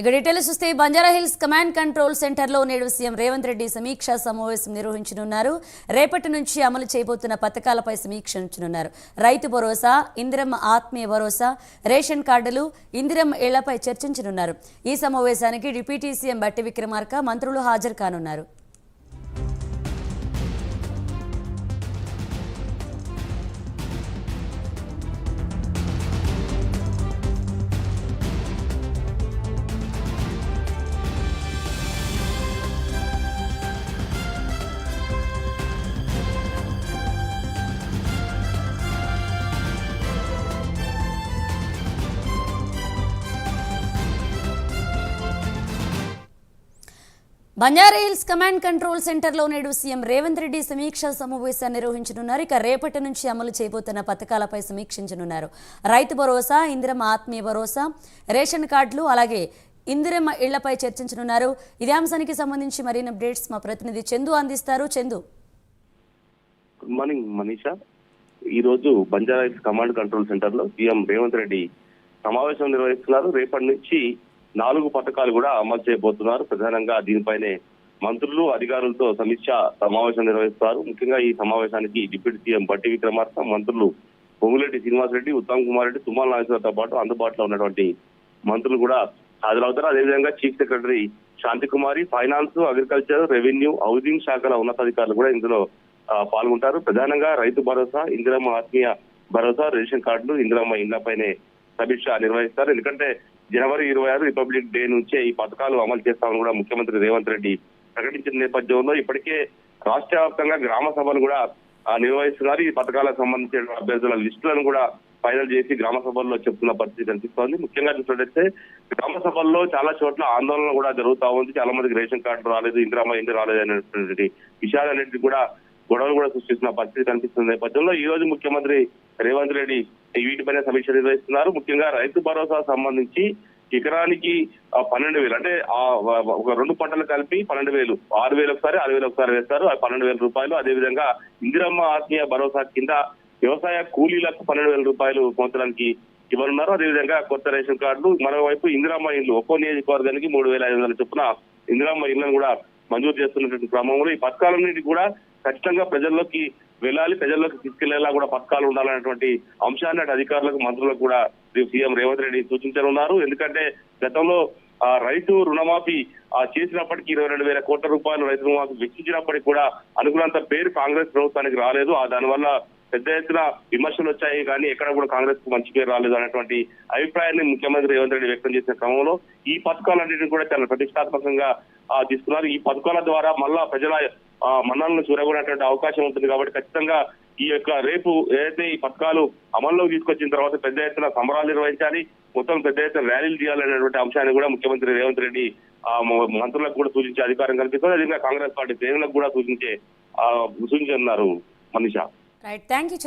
ఇక డీటెయిల్స్ చూస్తే Banjara hills command control సెంటర్లో నేడు సీఎం రేవంత్ రెడ్డి సమీక్షా సమావేశం నిర్వహించనున్నారు. రేపటి నుంచి అమలు చేయబోతున్న పథకాలపై సమీక్షించనున్నారు రైతు భరోసా ఇందిరమ్మ ఆత్మీయ భరోసా రేషన్ కార్డులు ఇందిరమ్మ ఇళ్ళపై చర్చించనున్నారు. ఈ సమావేశానికి డిప్యూటీ సీఎం బట్టి విక్రమార్క మంత్రులు హాజరు కానున్నారు. బంజారా హిల్స్ కమాండ్ కంట్రోల్ సెంటర్లో నేడు సీఎం రేవంత్ రెడ్డి సమీక్షా సమావేశాన్ని నిర్వహించనున్నారు. ఇక రేపటి నుంచి అమలు చేయబోతున్న పథకాలపై సమీక్షించనున్నారు. రైతు భరోసా ఇందిరమ్మ ఆత్మీయ భరోసా రేషన్ కార్డులు అలాగే ఇందిరమ్మ ఇళ్ళపై చర్చించనున్నారు. ఇదే అంశానికి సంబంధించి మరిన్ని అప్డేట్స్ మా ప్రతినిధి చందు అందిస్తారు. చందు. గుడ్ మార్నింగ్ మనీషా ఈ రోజు బంజారా హిల్స్ కమాండ్ కంట్రోల్ సెంటర్లో సీఎం రేవంత్ రెడ్డి సమావేశం నిర్వహిస్తున్నారు. రేపటి నుంచి నాలుగు పథకాలు కూడా అమలు చేయబోతున్నారు. ప్రధానంగా దీనిపైనే మంత్రులు అధికారులతో సమీక్ష సమావేశం నిర్వహిస్తారు. ముఖ్యంగా ఈ సమావేశానికి డిప్యూటీ సీఎం బట్టి విక్రమార్క మంత్రులు పొంగులేటి శ్రీనివాసరెడ్డి ఉత్తమ్ కుమార్ రెడ్డి తుమ్మల నాగేశ్వరతో పాటు అందుబాటులో ఉన్నటువంటి మంత్రులు కూడా హాజరవుతారు. అదేవిధంగా chief secretary Shantikumari finance agriculture revenue housing శాఖల ఉన్నతాధికారులు కూడా ఇందులో పాల్గొంటారు. ప్రధానంగా రైతు భరోసా ఇందిరమ్మ ఆత్మీయ భరోసా రేషన్ కార్డులు ఇందిరమ్మ ఇళ్ళపైనే సమీక్ష నిర్వహిస్తారు. ఎందుకంటే జనవరి ఇరవై ఆరు రిపబ్లిక్ డే నుంచే ఈ పథకాలు అమలు చేస్తామని కూడా ముఖ్యమంత్రి రేవంత్ రెడ్డి ప్రకటించిన నేపథ్యంలో ఇప్పటికే రాష్ట్ర వ్యాప్తంగా గ్రామ సభలు కూడా నిర్వహిస్తున్నారు. ఈ పథకాలకు సంబంధించిన అభ్యర్థుల లిస్టులను కూడా ఫైనల్ చేసి గ్రామ సభల్లో చెప్తున్న పరిస్థితి కనిపిస్తోంది. ముఖ్యంగా చూసినట్టయితే గ్రామ సభల్లో చాలా చోట్ల ఆందోళన కూడా జరుగుతా ఉంది. చాలా మందికి రేషన్ కార్డు రాలేదు ఇందిరామ ఇంటి రాలేదు అనేటువంటి విషయాలన్నింటినీ కూడా గొడవలు కూడా సృష్టిస్తున్న పరిస్థితి కనిపిస్తున్న నేపథ్యంలో ఈ రోజు ముఖ్యమంత్రి రేవంత్ రెడ్డి వీటిపైన సమీక్ష నిర్వహిస్తున్నారు. ముఖ్యంగా రైతు భరోసా సంబంధించి ఎకరానికి పన్నెండు వేలు అంటే ఒక రెండు పంటలు కలిపి పన్నెండు వేలు ఆరు వేలు ఒకసారి ఆరు వేలు ఒకసారి వేస్తారు. పన్నెండు వేల రూపాయలు. అదేవిధంగా ఇందిరమ్మ ఆత్మీయ భరోసా కింద వ్యవసాయ కూలీలకు పన్నెండు వేల రూపాయలు సంవత్సరానికి ఇవ్వనున్నారు. అదేవిధంగా కొత్త రేషన్ కార్డులు. మరోవైపు ఇందిరమ్మ ఇల్లు ఒక్కో నియోజకవర్గానికి మూడు వేల ఐదు వందల చొప్పున ఇందిరమ్మ ఇళ్ళను కూడా మంజూరు చేస్తున్నటువంటి క్రమంలో ఈ పథకాలన్నిటి కూడా ఖచ్చితంగా ప్రజల్లోకి వెళ్ళాలి ప్రజల్లోకి తీసుకెళ్ళేలా కూడా పథకాలు ఉండాలనేటువంటి అంశాన్ని అటు అధికారులకు మంత్రులకు కూడా సీఎం రేవంత్ రెడ్డి సూచించనున్నారు. ఎందుకంటే గతంలో ఆ రైతు రుణమాఫీ చేసినప్పటికీ ఇరవై రెండు వేల కోట్ల రూపాయలు రైతు రుణమాఫీ వెచ్చించినప్పటికీ కూడా అనుకున్నంత పేరు కాంగ్రెస్ ప్రభుత్వానికి రాలేదు. ఆ దానివల్ల పెద్ద ఎత్తున విమర్శలు వచ్చాయి కానీ ఎక్కడ కూడా కాంగ్రెస్కు మంచి పేరు రాలేదు అనేటువంటి అభిప్రాయాన్ని ముఖ్యమంత్రి రేవంత్ రెడ్డి వ్యక్తం చేసిన క్రమంలో ఈ పథకాలన్నింటినీ కూడా చాలా ప్రతిష్టాత్మకంగా తీసుకున్నారు. ఈ పథకాల ద్వారా మళ్ళా ప్రజల మన్నలను చూరగొనేటువంటి అవకాశం ఉంటుంది కాబట్టి ఖచ్చితంగా ఈ యొక్క రేపు ఏదైతే ఈ పథకాలు అమల్లోకి తీసుకొచ్చిన తర్వాత పెద్ద ఎత్తున సంబరాలు నిర్వహించాలి మొత్తం పెద్ద ఎత్తున ర్యాలీలు చేయాలనేటువంటి అంశాన్ని కూడా ముఖ్యమంత్రి రేవంత్ రెడ్డి మంత్రులకు కూడా సూచించే అధికారం కల్పిస్తుంది. అదేవిధంగా కాంగ్రెస్ పార్టీ శ్రేణులకు కూడా సూచించే ఆ, సూచించనున్నారు మనీషా. Right. Thank you.